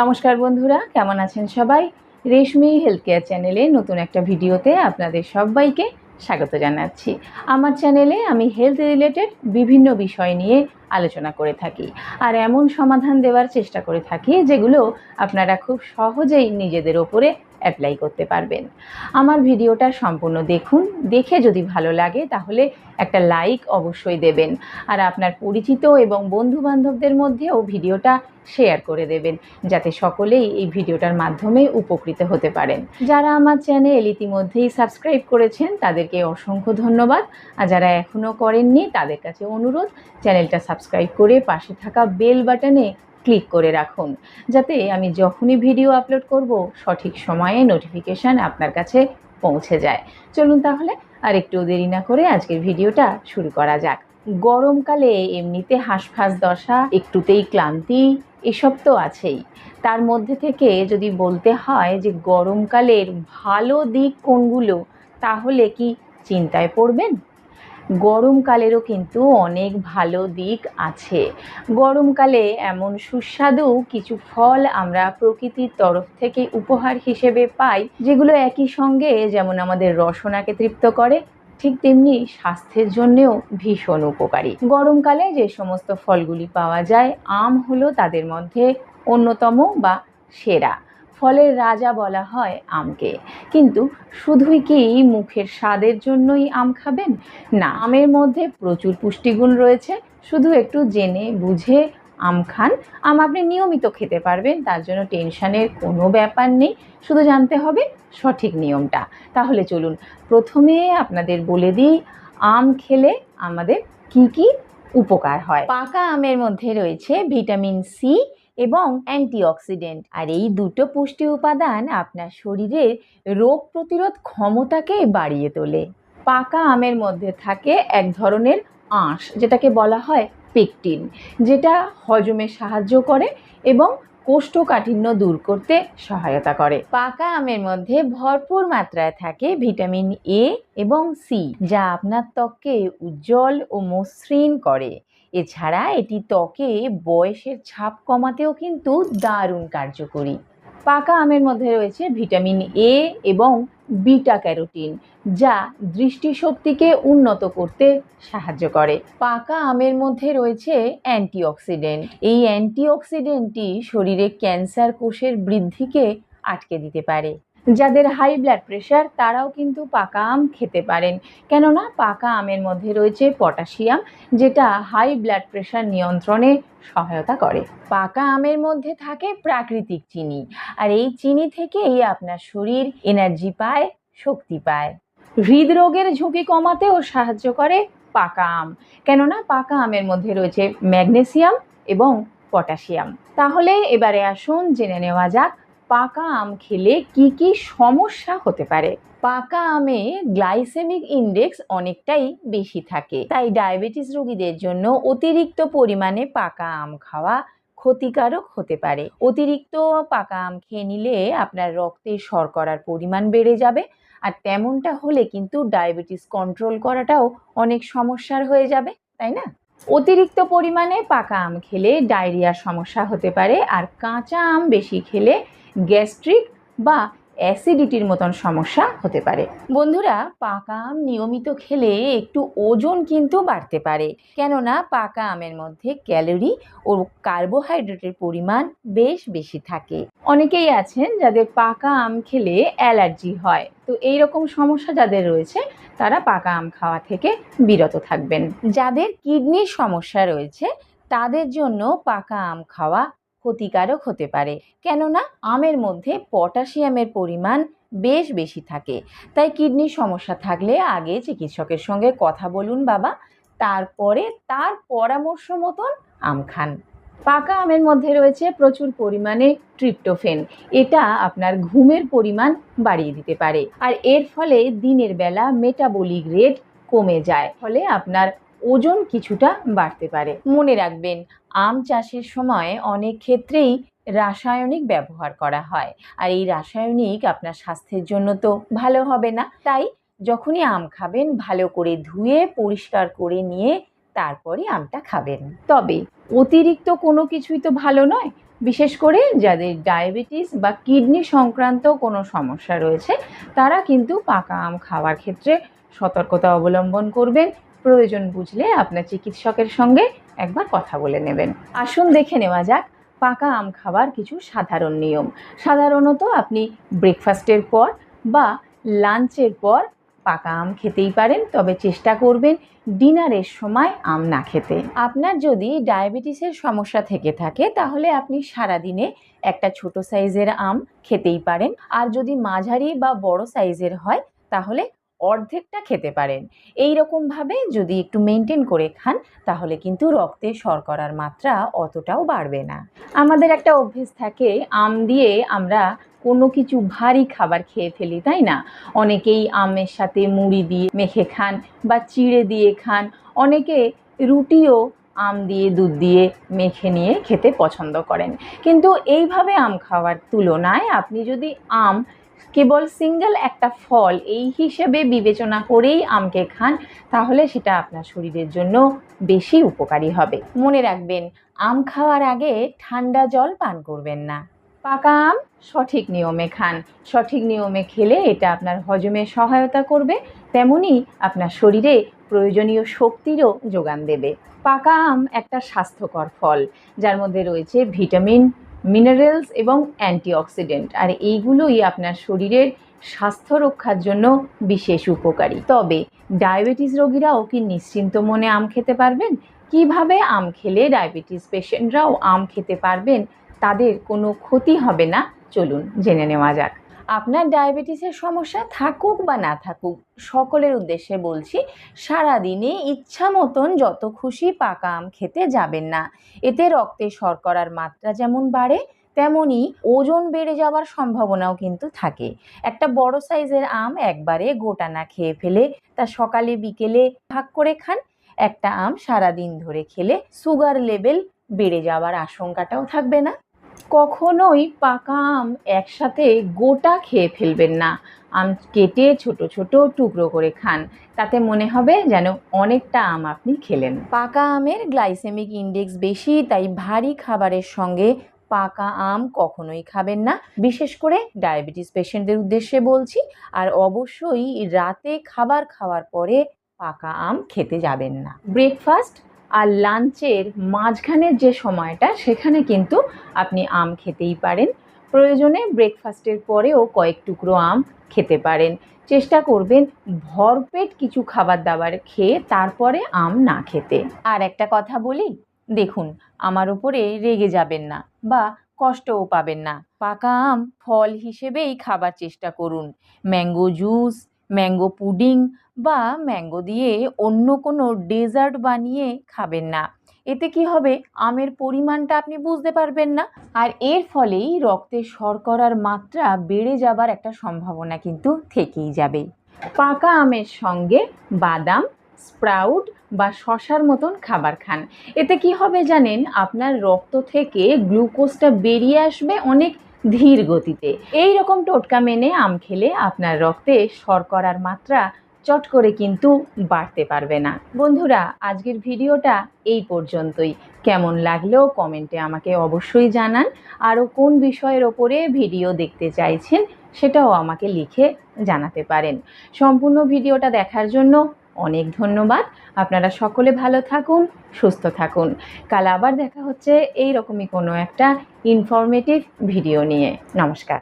নমস্কার বন্ধুরা, কেমন আছেন সবাই? রেশমি হেলথ কেয়ার চ্যানেলে নতুন একটা ভিডিওতে আপনাদের সবাইকে স্বাগত জানাচ্ছি। আমার চ্যানেলে আমি হেলথ রিলেটেড বিভিন্ন বিষয় নিয়ে আলোচনা করে থাকি আর এমন সমাধান দেওয়ার চেষ্টা করে থাকি যেগুলো আপনারা খুব সহজেই নিজেদের ওপরে অ্যাপ্লাই করতে পারবেন। আমার ভিডিওটা সম্পূর্ণ দেখুন। দেখে যদি ভালো লাগে তাহলে একটা লাইক অবশ্যই দেবেন। আর আপনার পরিচিত এবং বন্ধু বান্ধবদের মধ্যেও ভিডিওটা শেয়ার করে দেবেন, যাতে সকলেই এই ভিডিওটার মাধ্যমে উপকৃত হতে পারেন। যারা আমার চ্যানেল ইতিমধ্যেই সাবস্ক্রাইব করেছেন, তাদেরকে অসংখ্য ধন্যবাদ। আর যারা এখনও করেননি, তাদের কাছে অনুরোধ চ্যানেলটা সাবস্ক্রাইব করে পাশে থাকা বেল বাটনে ক্লিক করে রাখুন, যাতে আমি যখনই ভিডিও আপলোড করব, সঠিক সময়ে নোটিফিকেশান আপনার কাছে পৌঁছে যায়। চলুন তাহলে আর একটু দেরি না করে আজকের ভিডিওটা শুরু করা যাক। গরমকালে এমনিতে হাঁসফাঁস দশা, একটুতেই ক্লান্তি, এসব তো আছেই। তার মধ্যে থেকে যদি বলতে হয় যে গরমকালের ভালো দিক কোনগুলো, তাহলে কি চিন্তায় পড়বেন? গরমকালেরও কিন্তু অনেক ভালো দিক আছে। গরমকালে এমন সুস্বাদু কিছু ফল আমরা প্রকৃতির তরফ থেকে উপহার হিসেবে পাই, যেগুলো একই সঙ্গে যেমন আমাদের রসনাকে তৃপ্ত করে, ঠিক তেমনি স্বাস্থ্যের জন্যেও ভীষণ উপকারী। গরমকালে যে সমস্ত ফলগুলি পাওয়া যায়, আম হলো তাদের মধ্যে অন্যতম বা সেরা। ফলের রাজা বলা হয় আমকে। কিন্তু শুধুই কি মুখের স্বাদের জন্যই আম খাবেন? না, আমের মধ্যে প্রচুর পুষ্টিগুণ রয়েছে। শুধু একটু জেনে বুঝে আম খান। আম আপনি নিয়মিত খেতে পারবেন, তার জন্য টেনশানের কোনো ব্যাপার নেই। শুধু জানতে হবে সঠিক নিয়মটা। তাহলে চলুন, প্রথমে আপনাদের বলে দিই, আম খেলে আমাদের কি কি উপকার হয়। পাকা আমের মধ্যে রয়েছে ভিটামিন সি এবং অ্যান্টিঅক্সিডেন্ট। আর এই দুটো পুষ্টি উপাদান আপনার শরীরের রোগ প্রতিরোধ ক্ষমতাকে বাড়িয়ে তোলে। পাকা আমের মধ্যে থাকে এক ধরনের আঁশ, যেটাকে বলা হয় পেকটিন, যেটা হজমে সাহায্য করে এবং কোষ্ঠকাঠিন্য দূর করতে সহায়তা করে। পাকা আমের মধ্যে ভরপুর মাত্রায় থাকে ভিটামিন এ এবং সি যা আপনার ত্বককে উজ্জ্বল ও মসৃণ করে। এছাড়া এটি ত্বকে বয়সের ছাপ কমাতেও কিন্তু দারুণ কার্যকরী। পাকা আমের মধ্যে রয়েছে ভিটামিন এ এবং বিটা ক্যারোটিন, যা দৃষ্টিশক্তিকে উন্নত করতে সাহায্য করে। পাকা আমের মধ্যে রয়েছে অ্যান্টিঅক্সিডেন্ট। এই অ্যান্টিঅক্সিডেন্টটি শরীরে ক্যান্সার কোষের বৃদ্ধিকে আটকে দিতে পারে। যাদের হাই ব্লাড প্রেশার তারাও কিন্তু পাকা আম খেতে পারেন। কেননা পাকা আমের মধ্যে রয়েছে পটাশিয়াম যেটা হাই ব্লাড প্রেশার নিয়ন্ত্রণে সহায়তা করে। পাকা আমের মধ্যে থাকে প্রাকৃতিক চিনি, আর এই চিনি থেকেই আপনার শরীর এনার্জি পায়, শক্তি পায়। হৃদরোগের ঝুঁকি কমাতেও সাহায্য করে পাকা আম, কেননা পাকা আমের মধ্যে রয়েছে ম্যাগনেসিয়াম এবং পটাশিয়াম তাহলে এবারে আসুন, জেনে নেওয়া যাক পাকা আম খেলে কি কি সমস্যা হতে পারে? পাকা আমে গ্লাইসেমিক ইন্ডেক্স অনেকটাই বেশি থাকে। তাই ডায়াবেটিস রোগীদের জন্য অতিরিক্ত পরিমাণে পাকা আম খাওয়া ক্ষতিকারক হতে পারে। অতিরিক্ত পাকা আম খেয়ে নিলে আপনার রক্তে শর্করার পরিমাণ বেড়ে যাবে আর তেমনটা হলে কিন্তু ডায়াবেটিস কন্ট্রোল করাটাও অনেক সমস্যার হয়ে যাবে, তাই না? অতিরিক্ত পরিমাণে পাকা আম খেলে ডায়রিয়ার সমস্যা হতে পারে, আর কাঁচা আম বেশি খেলে গ্যাস্ট্রিক বা অ্যাসিডিটির মতন সমস্যা হতে পারে। বন্ধুরা পাকা আম নিয়মিত খেলে একটু ওজন কিন্তু বাড়তে পারে। কেননা পাকা আমের মধ্যে ক্যালোরি ও কার্বোহাইড্রেটের পরিমাণ বেশ বেশি থাকে। অনেকেই আছেন যাদের পাকা আম খেলে অ্যালার্জি হয়। তো এই রকম সমস্যা যাদের রয়েছে, তারা পাকা আম খাওয়া থেকে বিরত থাকবেন। যাদের কিডনির সমস্যা রয়েছে, তাদের জন্য পাকা আম খাওয়া ক্ষতিকারক হতে পারে। কেননা, আমের মধ্যে পটাশিয়ামের পরিমাণ বেশ বেশি থাকে। তাই কিডনির সমস্যা থাকলে আগে চিকিৎসকের সঙ্গে কথা বলুন বাবা। তারপরে তার পরামর্শ মতন আম খান। পাকা আমের মধ্যে রয়েছে প্রচুর পরিমাণে ট্রিপ্টোফেন। এটা আপনার ঘুমের পরিমাণ বাড়িয়ে দিতে পারে। আর এর ফলে দিনের বেলা মেটাবলিক রেট কমে যায়। ফলে আপনার ওজন কিছুটা বাড়তে পারে। মনে রাখবেন, আম চাষের সময় অনেক ক্ষেত্রেই রাসায়নিক ব্যবহার করা হয়। আর এই রাসায়নিক আপনার স্বাস্থ্যের জন্য তো ভালো হবে না। তাই যখনই আম খাবেন, ভালো করে ধুয়ে, পরিষ্কার করে নিয়ে তারপরে আমটা খাবেন। তবে অতিরিক্ত কোনো কিছুই তো ভালো নয়। বিশেষ করে যাদের ডায়াবেটিস বা কিডনি সংক্রান্ত কোনো সমস্যা রয়েছে, তারা কিন্তু পাকা আম খাওয়ার ক্ষেত্রে সতর্কতা অবলম্বন করবেন। প্রয়োজন বুঝলে আপনার চিকিৎসকের সঙ্গে একবার কথা বলে নেবেন। আসুন দেখে নেওয়া যাক, পাকা আম খাবার কিছু সাধারণ নিয়ম। সাধারণত আপনি ব্রেকফাস্টের পর বা লাঞ্চের পর পাকা আম খেতেই পারেন, তবে চেষ্টা করবেন ডিনারের সময় আম না খেতে। আপনার যদি ডায়াবেটিসের সমস্যা থেকে থাকে, তাহলে আপনি সারাদিনে একটা ছোট সাইজের আম খেতেই পারেন। আর যদি মাঝারি বা বড় সাইজের হয়, তাহলে অর্ধেকটা খেতে পারেন। এই রকমভাবে যদি একটু মেনটেন করে খান, তাহলে কিন্তু রক্তে শর্করার মাত্রা অতটাও বাড়বে না। আমাদের একটা অভ্যেস থাকে, আম দিয়ে আমরা কোনো কিছু ভারী খাবার খেয়ে ফেলি, তাই না? অনেকেই আমের সাথে মুড়ি দিয়ে মেখে খান বা চিড়ে দিয়ে খান। অনেকে রুটিও আম দিয়ে, দুধ দিয়ে মেখে নিয়ে খেতে পছন্দ করেন। কিন্তু এইভাবে আম খাওয়ার তুলনায় আপনি যদি আম কেবল সিঙ্গেল একটা ফল, এই হিসেবে বিবেচনা করেই আমকে খান, তাহলে সেটা আপনার শরীরের জন্য বেশি উপকারী হবে। মনে রাখবেন, আম খাওয়ার আগে ঠান্ডা জল পান করবেন না। পাকা আম সঠিক নিয়মে খান। সঠিক নিয়মে খেলে এটা আপনার হজমে সহায়তা করবে, তেমনি আপনার শরীরে প্রয়োজনীয় শক্তিরও যোগান দেবে। পাকা আম একটা স্বাস্থ্যকর ফল, যার মধ্যে রয়েছে ভিটামিন মিনারেলস এবং অ্যান্টিঅক্সিডেন্ট আর এইগুলোই আপনার শরীরের স্বাস্থ্য রক্ষার জন্য বিশেষ উপকারী। তবে ডায়াবেটিস রোগীরাও কি নিশ্চিন্ত মনে আম খেতে পারবেন? কীভাবে আম খেলে ডায়াবেটিস পেশেন্টরাও আম খেতে পারবেন? তাদের কোনো ক্ষতি হবে না? চলুন জেনে নেওয়া যাক। আপনার ডায়াবেটিসের সমস্যা থাকুক বা না থাকুক, সকলের উদ্দেশ্যে বলছি, সারাদিনে ইচ্ছা মতন যত খুশি পাকা আম খেতে যাবেন না। এতে রক্তে শর্করার মাত্রা যেমন বাড়ে, তেমনি ওজন বেড়ে যাওয়ার সম্ভাবনাও কিন্তু থাকে। একটা বড় সাইজের আম একবারে গোটা না খেয়ে ফেলে, তা সকালে, বিকেলে ভাগ করে খান। একটা আম সারাদিন ধরে খেলে সুগার লেভেল বেড়ে যাওয়ার আশঙ্কাটাও থাকবে না। কখনোই পাকা আম একসাথে গোটা খেয়ে ফেলবেন না। আম কেটে ছোট ছোট টুকরো করে খান। তাতে মনে হবে যেন অনেকটা আম আপনি খেলেন। পাকা আমের গ্লাইসেমিক ইন্ডেক্স বেশি তাই ভারী খাবারের সঙ্গে পাকা আম কখনোই খাবেন না। বিশেষ করে ডায়াবেটিস পেশেন্টদের উদ্দেশ্যে বলছি। আর অবশ্যই রাতে খাবার খাওয়ার পরে পাকা আম খেতে যাবেন না। ব্রেকফাস্ট আর লাঞ্চের মাঝখানের যে সময়টা, সেখানে কিন্তু আপনি আম খেতেই পারেন। প্রয়োজনে ব্রেকফাস্টের পরেও কয়েক টুকরো আম খেতে পারেন। চেষ্টা করবেন ভরপেট কিছু খাবার দাবার খেয়ে তারপরে আম না খেতে। আর একটা কথা বলি, দেখুন, আমার উপরে রেগে যাবেন না বা কষ্টও পাবেন না। পাকা আম ফল হিসেবেই খাবার চেষ্টা করুন। ম্যাঙ্গো জুস, ম্যাঙ্গো পুডিং বা ম্যাঙ্গো দিয়ে অন্য কোনো ডেজার্ট বানিয়ে খাবেন না। এতে কি হবে? আমের পরিমাণটা আপনি বুঝতে পারবেন না। আর এর ফলেই রক্তে শর্করার মাত্রা বেড়ে যাবার একটা সম্ভাবনা কিন্তু থেকেই যাবে। পাকা আমের সঙ্গে বাদাম, স্প্রাউট বা শশার মতন খাবার খান। এতে কি হবে জানেন? আপনার রক্ত থেকে গ্লুকোজটা বেরিয়ে আসবে অনেক ধীর গতিতে। এই রকম টোটকা মেনে আম খেলে আপনার রক্তে শর্করার মাত্রা চট করে কিন্তু বাড়তে পারবে না। বন্ধুরা, আজকের ভিডিওটা এই পর্যন্তই। কেমন লাগল কমেন্টে আমাকে অবশ্যই জানান। আরও কোন বিষয়ের ওপরে ভিডিও দেখতে চাইছেন সেটাও আমাকে লিখে জানাতে পারেন। সম্পূর্ণ ভিডিওটা দেখার জন্য অনেক ধন্যবাদ। আপনারা সকলে ভালো থাকুন, সুস্থ থাকুন। কাল আবার দেখা হচ্ছে এই রকমই কোনো একটা ইনফরমেটিভ ভিডিও নিয়ে। নমস্কার।